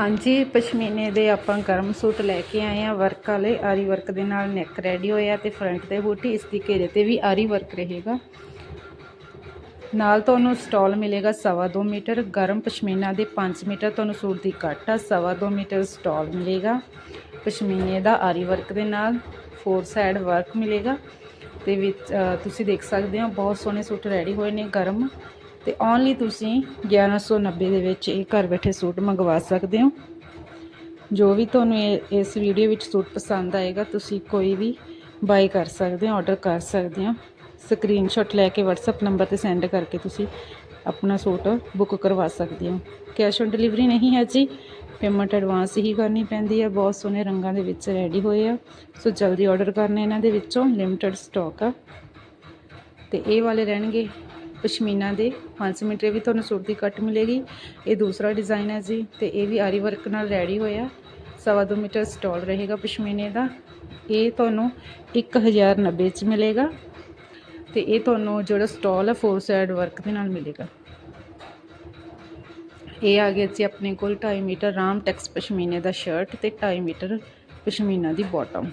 ਹਾਂਜੀ, ਪਸ਼ਮੀਨੇ ਦੇ ਆਪਾਂ ਗਰਮ ਸੂਟ ਲੈ ਕੇ ਆਏ ਆ ਵਰਕ ਵਾਲੇ ਆਰੀ ਵਰਕ ਦੇ ਨਾਲ ਨੈਕ ਰੈਡੀ ਹੋਇਆ ਤੇ ਫਰੰਟ ਤੇ ਬੂਟੀ, ਇਸ ਦੀ ਘੇਰੇ ਤੇ ਵੀ ਆਰੀ ਵਰਕ ਰਹੇਗਾ। ਨਾਲ ਤੁਹਾਨੂੰ ਸਟਾਲ ਮਿਲੇਗਾ ਸਵਾ ਦੋ ਮੀਟਰ, ਗਰਮ ਪਸ਼ਮੀਨਾ ਦੇ 5 ਮੀਟਰ ਤੁਹਾਨੂੰ ਸੂਟ ਦੀ ਕੱਟ ਆ, ਸਵਾ ਦੋ ਮੀਟਰ ਸਟਾਲ ਮਿਲੇਗਾ। ਪਸ਼ਮੀਨੇ ਦਾ ਆਰੀ ਵਰਕ ਦੇ ਨਾਲ ਫੋਰ ਸਾਈਡ ਵਰਕ ਮਿਲੇਗਾ ਤੇ ਵਿੱਚ ਤੁਸੀਂ ਦੇਖ ਸਕਦੇ ਹੋ, ਬਹੁਤ ਸੋਹਣੇ ਸੂਟ ਰੈਡੀ ਹੋਏ ਨੇ ਗਰਮ। ਤੇ ਓਨਲੀ ਤੁਸੀਂ 1190 ਦੇ ਵਿੱਚ ਇਹ ਘਰ ਬੈਠੇ ਸੂਟ ਮੰਗਵਾ ਸਕਦੇ ਹੋ। ਜੋ ਵੀ ਤੁਹਾਨੂੰ ਇਹ- ਇਸ ਵੀਡੀਓ ਵਿੱਚ ਸੂਟ ਪਸੰਦ ਆਏਗਾ, ਤੁਸੀਂ ਕੋਈ ਵੀ ਬਾਈ ਕਰ ਸਕਦੇ ਹੋ ਆਰਡਰ ਕਰ ਸਕਦੇ ਹੋ। ਸਕਰੀਨਸ਼ਾਟ ਲੈ ਕੇ WhatsApp ਨੰਬਰ ਤੇ ਸੈਂਡ ਕਰਕੇ ਤੁਸੀਂ ਆਪਣਾ ਸੂਟ ਬੁੱਕ ਕਰਵਾ ਸਕਦੇ ਹੋ। ਕੈਸ਼ ਔਨ ਡਿਲੀਵਰੀ ਨਹੀਂ ਹੈ ਜੀ। ਪੇਮੈਂਟ ਐਡਵਾਂਸ ਹੀ ਕਰਨੀ ਪੈਂਦੀ ਹੈ। ਬਹੁਤ ਸੋਹਣੇ ਰੰਗਾਂ ਦੇ ਵਿੱਚ ਰੈਡੀ ਹੋਏ ਆ। ਸੋ ਜਲਦੀ ਆਰਡਰ ਕਰਨੇ ਇਹਨਾਂ ਦੇ ਵਿੱਚੋਂ। ਲਿਮਟਿਡ ਸਟਾਕ ਆ। ਤੇ ਇਹ ਵਾਲੇ ਰਹਿਣਗੇ ਪਸ਼ਮੀਨਾ ਦੇ 5 ਮੀਟਰ ਵੀ ਤੁਹਾਨੂੰ ਸੂਟ ਦੀ ਕੱਟ ਮਿਲੇਗੀ। ਇਹ ਦੂਸਰਾ ਡਿਜ਼ਾਈਨ ਹੈ ਜੀ ਤੇ ਇਹ ਵੀ ਆਰੀ ਵਰਕ ਨਾਲ ਰੈਡੀ ਹੋਇਆ। ਸਵਾ ਦੋ ਮੀਟਰ ਸਟਾਲ ਰਹੇਗਾ ਪਸ਼ਮੀਨੇ ਦਾ। ਇਹ ਤੁਹਾਨੂੰ 1090 ਚ ਮਿਲੇਗਾ ਤੇ ਇਹ ਤੁਹਾਨੂੰ ਜਿਹੜਾ ਸਟਾਲ ਹੈ ਫੋਰ ਸਾਈਡ ਵਰਕ ਦੇ ਨਾਲ ਮਿਲੇਗਾ। ਇਹ ਆ ਗਿਆ ਜੀ ਆਪਣੇ ਕੋਲ 2.5 ਮੀਟਰ ਰਾਮ ਟੈਕਸ ਪਸ਼ਮੀਨੇ ਦਾ ਸ਼ਰਟ ਤੇ 2.5 ਮੀਟਰ ਪਸ਼ਮੀਨਾ ਦੀ ਬਾਟਮ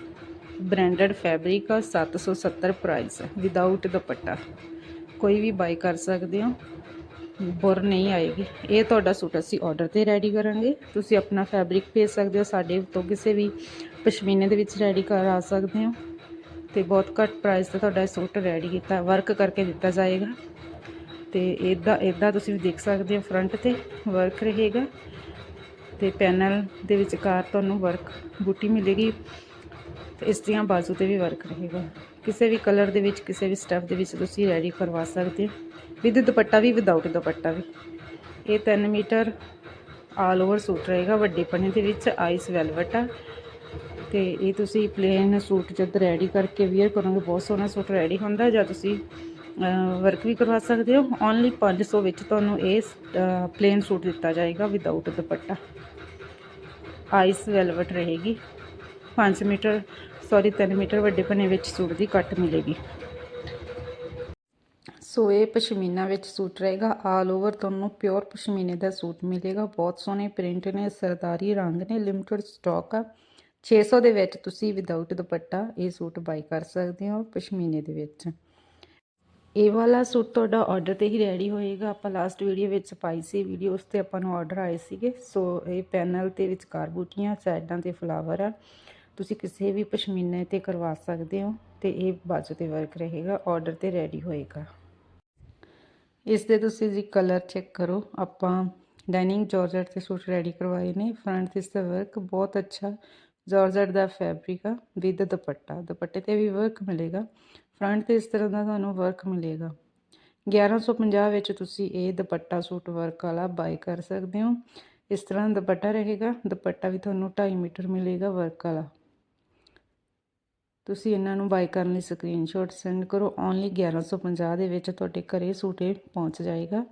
ਬ੍ਰਾਂਡਡ ਫੈਬਰਿਕ ਆ 770 ਪ੍ਰਾਈਸ ਵਿਦਆਊਟ ਦੁਪੱਟਾ। ਕੋਈ ਵੀ ਬਾਈ ਕਰ ਸਕਦੇ ਹੋ। ਬੁਰ ਨਹੀਂ ਆਏਗੀ। ਇਹ ਤੁਹਾਡਾ ਸੂਟ ਅਸੀਂ ਆਰਡਰ ਤੇ ਰੈਡੀ ਕਰਾਂਗੇ। ਤੁਸੀਂ ਆਪਣਾ ਫੈਬਰਿਕ ਭੇਜ ਸਕਦੇ ਹੋ। ਸਾਡੇ ਤੋਂ ਕਿਸੇ ਵੀ ਪਸ਼ਮੀਨੇ ਦੇ ਵਿੱਚ ਰੈਡੀ ਕਰਾ ਸਕਦੇ ਹੋ। ਤੇ ਬਹੁਤ ਘੱਟ ਪ੍ਰਾਈਸ ਤੇ ਤੁਹਾਡਾ ਇਹ ਸੂਟ ਰੈਡੀ ਕੀਤਾ ਵਰਕ ਕਰਕੇ ਦਿੱਤਾ ਜਾਏਗਾ। ਤੇ ਇਦਾਂ ਇਦਾਂ ਤੁਸੀਂ ਦੇਖ ਸਕਦੇ ਹੋ ਫਰੰਟ ਤੇ ਵਰਕ ਰਹੇਗਾ। ਤੇ ਪੈਨਲ ਦੇ ਵਿਚਕਾਰ ਤੁਹਾਨੂੰ ਵਰਕ ਬੂਟੀ ਮਿਲੇਗੀ। ਤੇ ਇਸ ਦੀਆਂ ਬਾਜ਼ੂ ਤੇ ਵੀ ਵਰਕ ਰਹੇਗਾ। ਕਿਸੇ ਵੀ ਕਲਰ ਦੇ ਵਿੱਚ, ਕਿਸੇ ਵੀ ਸਟਫ ਦੇ ਵਿੱਚ ਤੁਸੀਂ ਰੈਡੀ ਕਰਵਾ ਸਕਦੇ ਹੋ। ਵਿਦ ਦੁਪੱਟਾ ਵੀ ਵਿਦਆਊਟ ਦੁਪੱਟਾ ਵੀ। ਇਹ 3 ਮੀਟਰ ਆਲ ਓਵਰ ਸੂਟ ਰਹੇਗਾ। ਵੱਡੇ ਪਣੇ ਦੇ ਵਿੱਚ ਆਈਸ ਵੈਲਵਟ ਆ। ਤੇ ਇਹ ਤੁਸੀਂ ਪਲੇਨ ਸੂਟ ਜਦ ਰੈਡੀ ਕਰਕੇ ਵੇਅਰ ਕਰੋਗੇ, ਬਹੁਤ ਸੋਹਣਾ ਸੂਟ ਰੈਡੀ ਹੁੰਦਾ ਜਾਂ ਤੁਸੀਂ ਵਰਕ ਵੀ ਕਰਵਾ ਸਕਦੇ ਹੋ। ਓਨਲੀ 500 ਵਿੱਚ ਤੁਹਾਨੂੰ ਇਹ ਪਲੇਨ ਸੂਟ ਦਿੱਤਾ ਜਾਏਗਾ ਵਿਦਆਊਟ ਦੁਪੱਟਾ। ਆਈਸ ਵੈਲਵਟ ਰਹੇਗੀ। 5 ਮੀਟਰ ਸੌਰੀ 3 ਮੀਟਰ ਵੱਡੇ ਪਨੇ ਵਿੱਚ ਸੂਟ ਦੀ ਕੱਟ ਮਿਲੇਗੀ। ਸੋ ਇਹ ਪਸ਼ਮੀਨਾ ਵਿੱਚ ਸੂਟ ਰਹੇਗਾ। ਆਲ ਓਵਰ ਤੁਹਾਨੂੰ ਪਿਓਰ ਪਸ਼ਮੀਨੇ ਦਾ ਸੂਟ ਮਿਲੇਗਾ। ਬਹੁਤ ਸੋਹਣੇ ਪ੍ਰਿੰਟ ਨੇ, ਸਰਦਾਰੀ ਰੰਗ ਨੇ ਲਿਮਟਿਡ ਸਟਾਕ ਆ। 600 ਦੇ ਵਿੱਚ ਤੁਸੀਂ ਵਿਦਆਊਟ ਦੁਪੱਟਾ ਇਹ ਸੂਟ ਬਾਈ ਕਰ ਸਕਦੇ ਹੋ ਪਸ਼ਮੀਨੇ ਦੇ ਵਿੱਚ। ਇਹ ਵਾਲਾ ਸੂਟ ਤੁਹਾਡਾ ਆਰਡਰ ਤੇ ਹੀ ਰੈਡੀ ਹੋਏਗਾ। ਆਪਾਂ ਲਾਸਟ ਵੀਡੀਓ ਵਿੱਚ ਪਾਈ ਸੀ ਵੀਡੀਓ ਉਸ ਤੇ ਆਪਾਂ ਨੂੰ ਆਰਡਰ ਆਏ ਸੀਗੇ। ਸੋ ਇਹ ਪੈਨਲ ਤੇ ਵਿਚਕਾਰ ਬੂਟੀਆਂ, ਸਾਈਡਾਂ ਤੇ ਫਲਾਵਰ ਆ। ਤੁਸੀਂ ਕਿਸੇ ਵੀ ਪਸ਼ਮੀਨੇ ਤੇ ਕਰਵਾ ਸਕਦੇ ਹੋ ਤੇ ਇਹ ਬਾਜੂ ਤੇ ਵਰਕ ਰਹੇਗਾ ਆਰਡਰ ਤੇ ਰੈਡੀ ਹੋਏਗਾ। ਇਸ ਦੇ ਤੁਸੀਂ ਜੀ ਕਲਰ ਚੈੱਕ ਕਰੋ। ਆਪਾਂ ਡਾਈਨਿੰਗ ਜਾਰਜਟ ਤੇ ਸੂਟ ਰੈਡੀ ਕਰਵਾਏ ਨੇ। ਫਰੰਟ ਤੇ ਇਸ ਦਾ ਵਰਕ ਬਹੁਤ ਅੱਛਾ। ਜਾਰਜਟ ਦਾ ਫੈਬਰਿਕ ਆ ਵਿਦ ਦੁਪੱਟਾ। ਦੁਪੱਟੇ ਤੇ ਵੀ ਵਰਕ ਮਿਲੇਗਾ। ਫਰੰਟ ਤੇ ਇਸ ਤਰ੍ਹਾਂ ਦਾ ਤੁਹਾਨੂੰ ਵਰਕ ਮਿਲੇਗਾ। 1150 ਵਿੱਚ ਤੁਸੀਂ ਇਹ ਦੁਪੱਟਾ ਸੂਟ ਵਰਕ ਵਾਲਾ ਬਾਈ ਕਰ ਸਕਦੇ ਹੋ। ਇਸ ਤਰ੍ਹਾਂ ਦਾ ਦੁਪੱਟਾ ਰਹੇਗਾ। ਦੁਪੱਟਾ ਵੀ ਤੁਹਾਨੂੰ 2.5 ਮੀਟਰ ਮਿਲੇਗਾ ਵਰਕ ਵਾਲਾ। ਤੁਸੀਂ ਇਹਨਾਂ ਨੂੰ ਬਾਈ ਕਰਨ ਲਈ ਸਕਰੀਨਸ਼ਾਟ ਸੈਂਡ ਕਰੋ। ਓਨਲੀ 1150 ਦੇ ਵਿੱਚ ਤੁਹਾਡੇ ਘਰੇ ਸੂਟ ਇਹ ਪਹੁੰਚ ਜਾਏਗਾ।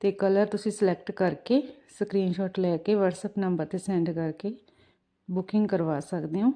ਤੇ ਕਲਰ ਤੁਸੀਂ ਸਿਲੈਕਟ ਕਰਕੇ ਸਕਰੀਨਸ਼ਾਟ ਲੈ ਕੇ WhatsApp ਨੰਬਰ ਤੇ ਸੈਂਡ ਕਰਕੇ ਬੁਕਿੰਗ ਕਰਵਾ ਸਕਦੇ ਹੋ।